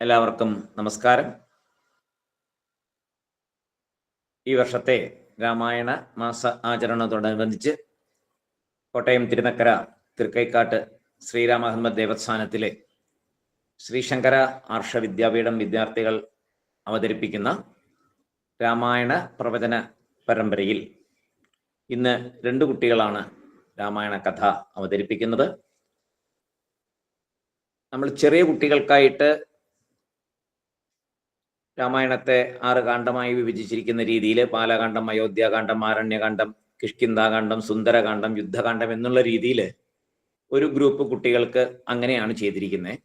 എല്ലാവർക്കും നമസ്കാരം. ഈ വർഷത്തെ രാമായണ മാസ ആചരണത്തോടനുബന്ധിച്ച് കോട്ടയം തിരുനക്കര തൃക്കൈക്കാട്ട് ശ്രീരാമഹന്മ ദേവസ്ഥാനത്തിലെ ശ്രീശങ്കര ആർഷ വിദ്യാപീഠം വിദ്യാർത്ഥികൾ അവതരിപ്പിക്കുന്ന രാമായണ പ്രവചന പരമ്പരയിൽ ഇന്ന് രണ്ട് കുട്ടികളാണ് രാമായണ കഥ അവതരിപ്പിക്കുന്നത്. നമ്മൾ ചെറിയ കുട്ടികൾക്കായിട്ട് രാമായണത്തെ ആറ് കാണ്ഡമായി വിഭജിച്ചിരിക്കുന്ന രീതിയിൽ പാലകാന്ഡം അയോധ്യാകാന്ഡം ആരണ്യകാന്ഡം കിഷ്കിന്താകാന്ഡം സുന്ദരകാന്ഡം യുദ്ധകാന്ഡം എന്നുള്ള രീതിയിൽ ഒരു ഗ്രൂപ്പ് കുട്ടികൾക്ക് അങ്ങനെയാണ് ചെയ്തിരിക്കുന്നത്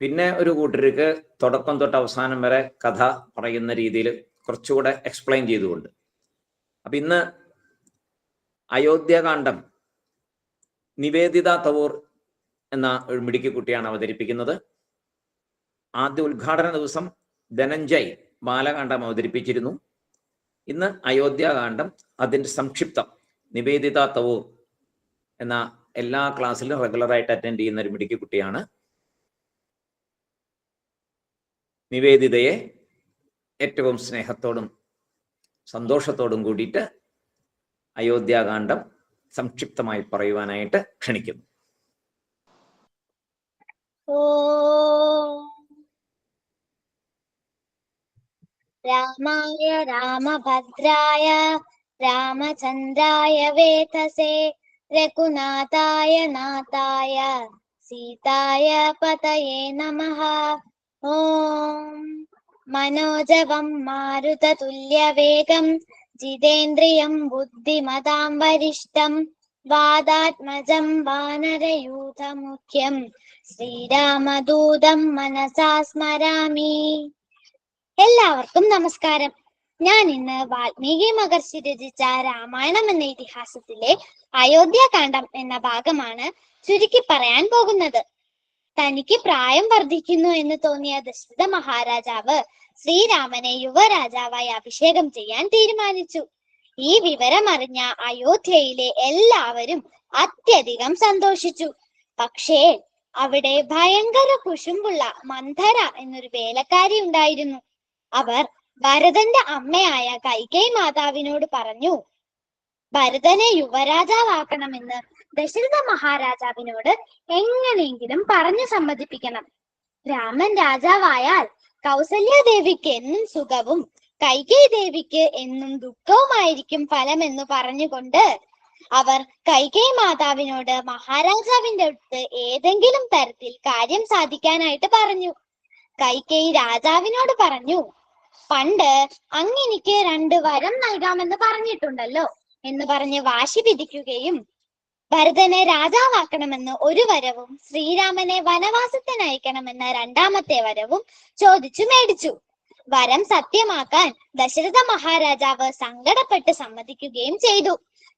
പിന്നെ ഒരു കൂട്ടർക്ക് തുടക്കം തൊട്ട് അവസാനം വരെ കഥ പറയുന്ന രീതിയിൽ കുറച്ചുകൂടെ എക്സ്പ്ലെയിൻ ചെയ്തുകൊണ്ട്. അപ്പൊ ഇന്ന് അയോധ്യാകാന്ഡം നിവേദിത തവൂർ എന്ന ഒരു മിടുക്കി കുട്ടിയാണ് അവതരിപ്പിക്കുന്നത്. ആദ്യ ഉദ്ഘാടന ദിവസം ധനഞ്ജയ് ബാലകാന്ഡം അവതരിപ്പിച്ചിരുന്നു. ഇന്ന് അയോധ്യാകാന്ഡം അതിന്റെ സംക്ഷിപ്തം നിവേദിത തവൂർ എന്ന എല്ലാ ക്ലാസ്സിലും റെഗുലറായിട്ട് അറ്റൻഡ് ചെയ്യുന്ന ഒരു മിടുക്കി കുട്ടിയാണ്. നിവേദിതയെ ഏറ്റവും സ്നേഹത്തോടും സന്തോഷത്തോടും കൂടിയിട്ട് അയോധ്യാകാന്ഡം സംക്ഷിപ്തമായി പറയുവാനായിട്ട് ക്ഷണിക്കുന്നു. ഓം रामाय रामभद्राय रामचन्द्राय वेतसे रघुनाथाय नाथाय सीताय पतये नमः। ॐ मनोजवं मारुततुल्यवेगं जितेन्द्रियं बुद्धिमतां वरिष्ठं वादात्मजं वानरयूथमुख्यं श्रीरामदूतं मनसा स्मरामि। എല്ലാവർക്കും നമസ്കാരം. ഞാൻ ഇന്ന് വാൽമീകി മഹർഷി രചിച്ച രാമായണം എന്ന ഇതിഹാസത്തിലെ അയോധ്യാകാന്ഡം എന്ന ഭാഗമാണ് ചുരുക്കി പറയാൻ പോകുന്നത്. തനിക്ക് പ്രായം വർദ്ധിക്കുന്നു എന്ന് തോന്നിയ ദശരഥ മഹാരാജാവ് ശ്രീരാമനെ യുവരാജാവായി അഭിഷേകം ചെയ്യാൻ തീരുമാനിച്ചു. ഈ വിവരം അറിഞ്ഞ അയോധ്യയിലെ എല്ലാവരും അത്യധികം സന്തോഷിച്ചു. പക്ഷേ അവിടെ ഭയങ്കര കുശുമ്പുള്ള മന്ധര എന്നൊരു വേലക്കാരി ഉണ്ടായിരുന്നു. അവർ ഭരതന്റെ അമ്മയായ കൈകൈ മാതാവിനോട് പറഞ്ഞു ഭരതനെ യുവരാജാവാക്കണമെന്ന് ദശരഥ മഹാരാജാവിനോട് എങ്ങനെയെങ്കിലും പറഞ്ഞു സമ്മതിപ്പിക്കണം. രാമൻ രാജാവായാൽ കൗസല്യാദേവിക്ക് എന്നും സുഖവും കൈകൈ ദേവിക്ക് എന്നും ദുഃഖവുമായിരിക്കും ഫലമെന്ന് പറഞ്ഞുകൊണ്ട് അവർ കൈകൈ മാതാവിനോട് മഹാരാജാവിന്റെ അടുത്ത് ഏതെങ്കിലും തരത്തിൽ കാര്യം സാധിക്കാനായിട്ട് പറഞ്ഞു. കൈകൈ രാജാവിനോട് പറഞ്ഞു പണ്ട് അങ്ങെനിക്ക് രണ്ട് വരം നൽകാമെന്ന് പറഞ്ഞിട്ടുണ്ടല്ലോ എന്ന് പറഞ്ഞ് വാശി വിധിക്കുകയും ഭരതനെ രാജാവാക്കണമെന്ന് ഒരു വരവും ശ്രീരാമനെ വനവാസത്തിനയക്കണമെന്ന രണ്ടാമത്തെ വരവും ചോദിച്ചു മേടിച്ചു. വരം സത്യമാക്കാൻ ദശരഥ മഹാരാജാവ് സങ്കടപ്പെട്ട് സമ്മതിക്കുകയും ചെയ്തു.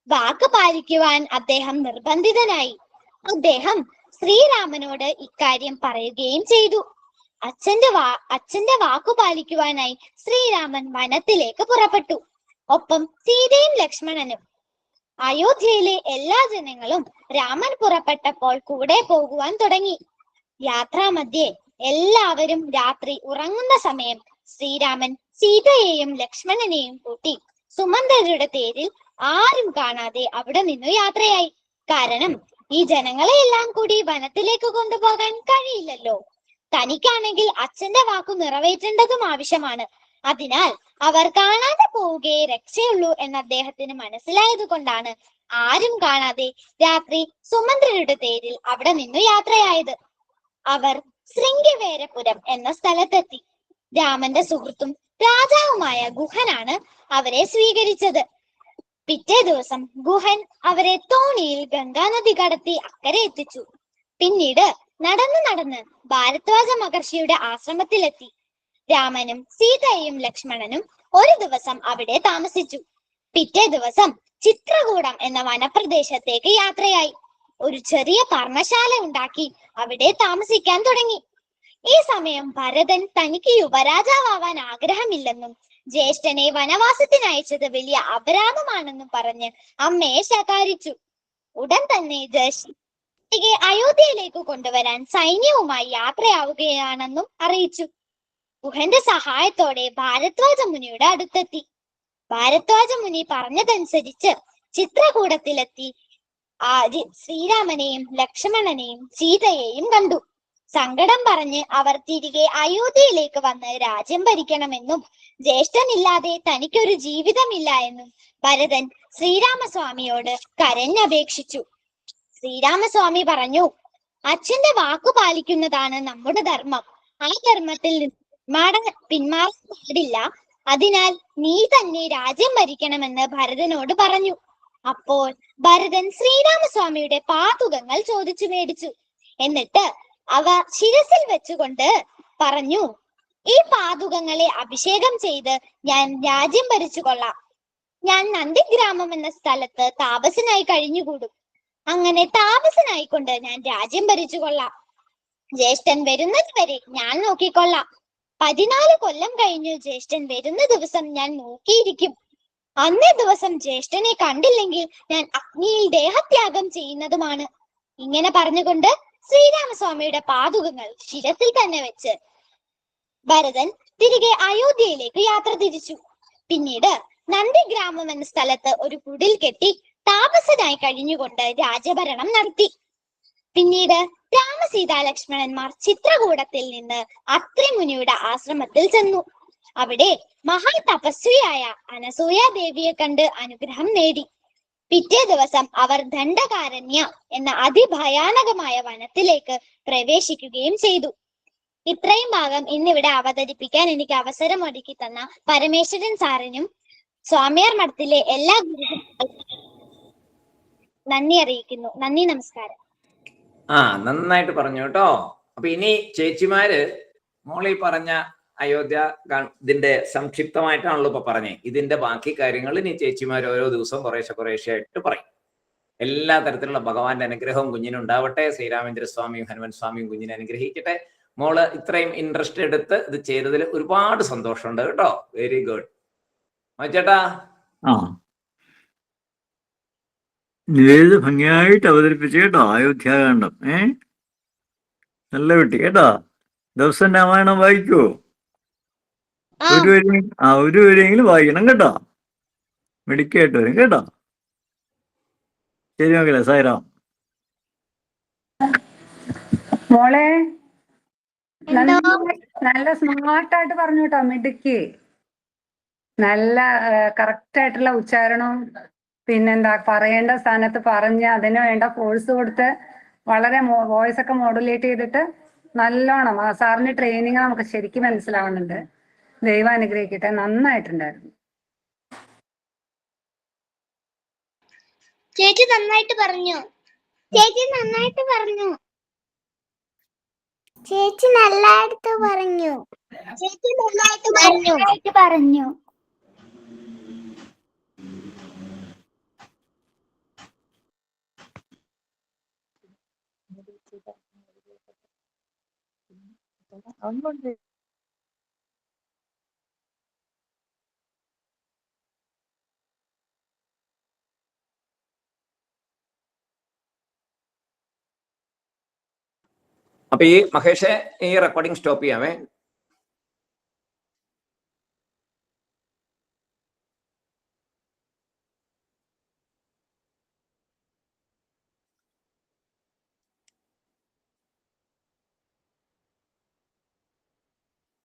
വാക്ക് പാലിക്കുവാൻ അദ്ദേഹം നിർബന്ധിതനായി. അദ്ദേഹം ശ്രീരാമനോട് ഇക്കാര്യം പറയുകയും ചെയ്തു. അച്ഛന്റെ വാ അച്ഛന്റെ വാക്കു പാലിക്കുവാനായി ശ്രീരാമൻ വനത്തിലേക്ക് പുറപ്പെട്ടു. ഒപ്പം സീതയും ലക്ഷ്മണനും. അയോധ്യയിലെ എല്ലാ ജനങ്ങളും രാമൻ പുറപ്പെട്ടപ്പോൾ കൂടെ പോകുവാൻ തുടങ്ങി. യാത്രാമധ്യേ എല്ലാവരും രാത്രി ഉറങ്ങുന്ന സമയം ശ്രീരാമൻ സീതയെയും ലക്ഷ്മണനെയും കൂട്ടി സുമന്തരുടെ തേരിൽ ആരും കാണാതെ അവിടെ നിന്നു യാത്രയായി. കാരണം ഈ ജനങ്ങളെ എല്ലാം കൂടി വനത്തിലേക്ക് കൊണ്ടുപോകാൻ കഴിയില്ലല്ലോ. തനിക്കാണെങ്കിൽ അച്ഛന്റെ വാക്കു നിറവേറ്റേണ്ടതും ആവശ്യമാണ്. അതിനാൽ അവർ കാണാതെ പോവുകയെ രക്ഷയുള്ളൂ എന്ന് അദ്ദേഹത്തിന് മനസ്സിലായത് കൊണ്ടാണ് ആരും കാണാതെ രാത്രി സുമന്ത്രരുടെ തേരിൽ അവിടെ നിന്നു യാത്രയായത്. അവർ ശൃംഗവേരപുരം എന്ന സ്ഥലത്തെത്തി. രാമന്റെ സുഹൃത്തും രാജാവുമായ ഗുഹനാണ് അവരെ സ്വീകരിച്ചത്. പിറ്റേ ദിവസം ഗുഹൻ അവരെ തോണിയിൽ ഗംഗാനദി കടത്തി അക്കരെ എത്തിച്ചു. പിന്നീട് നടന്നു നടന്ന് ഭാരദ്വാജ മഹർഷിയുടെ ആശ്രമത്തിലെത്തി. രാമനും സീതയും ലക്ഷ്മണനും ഒരു ദിവസം അവിടെ താമസിച്ചു. പിറ്റേ ദിവസം ചിത്രകൂടം എന്ന വനപ്രദേശത്തേക്ക് യാത്രയായി. ഒരു ചെറിയ പർണശാല ഉണ്ടാക്കി അവിടെ താമസിക്കാൻ തുടങ്ങി. ഈ സമയം ഭരതൻ തനിക്ക് യുവരാജാവാൻ ആഗ്രഹമില്ലെന്നും ജ്യേഷ്ഠനെ വനവാസത്തിനയച്ചത് വലിയ അപരാധമാണെന്നും പറഞ്ഞ് അമ്മയെ ശകാരിച്ചു. ഉടൻ തന്നെ ജേഷ് തിരികെ അയോധ്യയിലേക്ക് കൊണ്ടുവരാൻ സൈന്യവുമായി യാത്രയാവുകയാണെന്നും അറിയിച്ചു. ഗുഹന്റെ സഹായത്തോടെ ഭാരദ്വാജ മുനിയുടെ അടുത്തെത്തി. ഭാരദ്വാജ മുനി പറഞ്ഞതനുസരിച്ച് ചിത്രകൂടത്തിലെത്തി. ആദ്യ ശ്രീരാമനെയും ലക്ഷ്മണനെയും സീതയെയും കണ്ടു. സങ്കടം പറഞ്ഞ് അവർ തിരികെ അയോധ്യയിലേക്ക് വന്ന് രാജ്യം ഭരിക്കണമെന്നും ജ്യേഷ്ഠനില്ലാതെ തനിക്കൊരു ജീവിതമില്ല എന്നും ഭരതൻ ശ്രീരാമസ്വാമിയോട് കരഞ്ഞപേക്ഷിച്ചു. ശ്രീരാമസ്വാമി പറഞ്ഞു അച്ഛന്റെ വാക്കു പാലിക്കുന്നതാണ് നമ്മുടെ ധർമ്മം. ആ ധർമ്മത്തിൽ പിന്മാറ പിന്മാറാൻ പാടില്ല അതിനാൽ നീ തന്നെ രാജ്യം ഭരിക്കണമെന്ന് ഭരതനോട് പറഞ്ഞു. അപ്പോൾ ഭരതൻ ശ്രീരാമസ്വാമിയുടെ പാതുകങ്ങൾ ചോദിച്ചു മേടിച്ചു. എന്നിട്ട് അവ ശിരസിൽ വെച്ചുകൊണ്ട് പറഞ്ഞു ഈ പാതുകങ്ങളെ അഭിഷേകം ചെയ്ത് ഞാൻ രാജ്യം ഭരിച്ചു കൊള്ളാം ഞാൻ നന്ദിഗ്രാമം എന്ന സ്ഥലത്ത് താപസനായി കഴിഞ്ഞുകൂടും. അങ്ങനെ താമസനായിക്കൊണ്ട് ഞാൻ രാജ്യം ഭരിച്ചു കൊള്ളാം. ജ്യേഷ്ഠൻ വരുന്നത് വരെ ഞാൻ നോക്കിക്കൊള്ളാം. പതിനാല് കൊല്ലം കഴിഞ്ഞു ജ്യേഷ്ഠൻ വരുന്ന ദിവസം ഞാൻ നോക്കിയിരിക്കും. അന്നേ ദിവസം ജ്യേഷ്ഠനെ കണ്ടില്ലെങ്കിൽ ഞാൻ അഗ്നിയിൽ ദേഹത്യാഗം ചെയ്യുന്നതുമാണ്. ഇങ്ങനെ പറഞ്ഞുകൊണ്ട് ശ്രീരാമസ്വാമിയുടെ പാതുകങ്ങൾ ശിരസിൽ തന്നെ വെച്ച് ഭരതൻ തിരികെ അയോധ്യയിലേക്ക് യാത്ര തിരിച്ചു. പിന്നീട് നന്ദിഗ്രാമം എന്ന സ്ഥലത്ത് ഒരു കുടിൽ കെട്ടി താപസനായി കഴിഞ്ഞുകൊണ്ട് രാജഭരണം നടത്തി. പിന്നീട് രാമസീതാ ലക്ഷ്മണന്മാർ ചിത്രകൂടത്തിൽ നിന്ന് അത്രിമുനിയുടെ ആശ്രമത്തിൽ ചെന്നു. അവിടെ മഹാ തപസ്വിയായ അനസൂയ ദേവിയെ കണ്ട് അനുഗ്രഹം നേടി. പിറ്റേ ദിവസം അവർ ദണ്ഡകാരണ്യ എന്ന അതിഭയാനകമായ വനത്തിലേക്ക് പ്രവേശിക്കുകയും ചെയ്തു. ഇത്രയും ഭാഗം ഇന്നിവിടെ അവതരിപ്പിക്കാൻ എനിക്ക് അവസരം ഒരുക്കി തന്ന പരമേശ്വരൻ സാറിനും സ്വാമിയാർ മഠത്തിലെ എല്ലാ ഗുരുക്കൾക്കും നന്ദി അറിയിക്കുന്നു. നന്ദി നമസ്കാരം. ആ നന്നായിട്ട് പറഞ്ഞു കേട്ടോ. അപ്പൊ ഇനി ചേച്ചിമാര് മോളി പറഞ്ഞ അയോധ്യ ഇതിന്റെ സംക്ഷിപ്തമായിട്ടാണല്ലോ ഇപ്പൊ പറഞ്ഞേ. ഇതിന്റെ ബാക്കി കാര്യങ്ങൾ ഇനി ചേച്ചിമാർ ഓരോ ദിവസവും കുറേശ്ശെ കുറേശ്ശെ ആയിട്ട് പറയും. എല്ലാ തരത്തിലുള്ള ഭഗവാന്റെ അനുഗ്രഹവും കുഞ്ഞിനുണ്ടാവട്ടെ ശ്രീരാമേന്ദ്ര സ്വാമിയും ഹനുമൻ സ്വാമിയും കുഞ്ഞിനെ അനുഗ്രഹിക്കട്ടെ. മോൾ ഇത്രയും ഇൻട്രസ്റ്റ് എടുത്ത് ഇത് ചെയ്തതിൽ ഒരുപാട് സന്തോഷമുണ്ട് കേട്ടോ. വെരി ഗുഡ് ചേട്ടാ ആ നിവേദ ഭംഗിയായിട്ട് അവതരിപ്പിച്ച് കേട്ടോ അയോധ്യാകാന്ഡം ഏ? നല്ല കുട്ടി കേട്ടോ? ദിവസം രാമായണം വായിക്കോ ആ. ഒരു വരെ ആ ഒരു വരെയെങ്കിലും വായിക്കണം കേട്ടോ. മെഡിക്കായിട്ട് വരും കേട്ടോ? ശരി മക്കളെ സായിറാം. മോളെ? നല്ല സ്മാർട്ടായിട്ട് പറഞ്ഞു കേട്ടോ മിടുക്കി. നല്ല കറക്റ്റ് ആയിട്ടുള്ള ഉച്ചാരണവും പിന്നെന്താ പറയേണ്ട സ്ഥാനത്ത് പറഞ്ഞ് അതിന് വേണ്ട ഫോഴ്സ് കൊടുത്ത് വളരെ വോയിസ് ഒക്കെ മോഡുലേറ്റ് ചെയ്തിട്ട് നല്ലോണം ആ സാറിന്റെ ട്രെയിനിങ് നമുക്ക് ശരിക്കും മനസ്സിലാവുന്നുണ്ട്. ദൈവം അനുഗ്രഹിക്കട്ടെ. നന്നായിട്ടുണ്ടായിരുന്നു. ചേച്ചി നന്നായിട്ട് പറഞ്ഞു. ചേച്ചി നന്നായിട്ട് പറഞ്ഞു. ചേച്ചി നല്ലായിട്ട് പറഞ്ഞു. ചേച്ചി നന്നായിട്ട് പറഞ്ഞു. പറഞ്ഞു. അപ്പൊ ഈ മഹേഷെ ഈ റെക്കോർഡിംഗ് സ്റ്റോപ്പ് ചെയ്യാമേ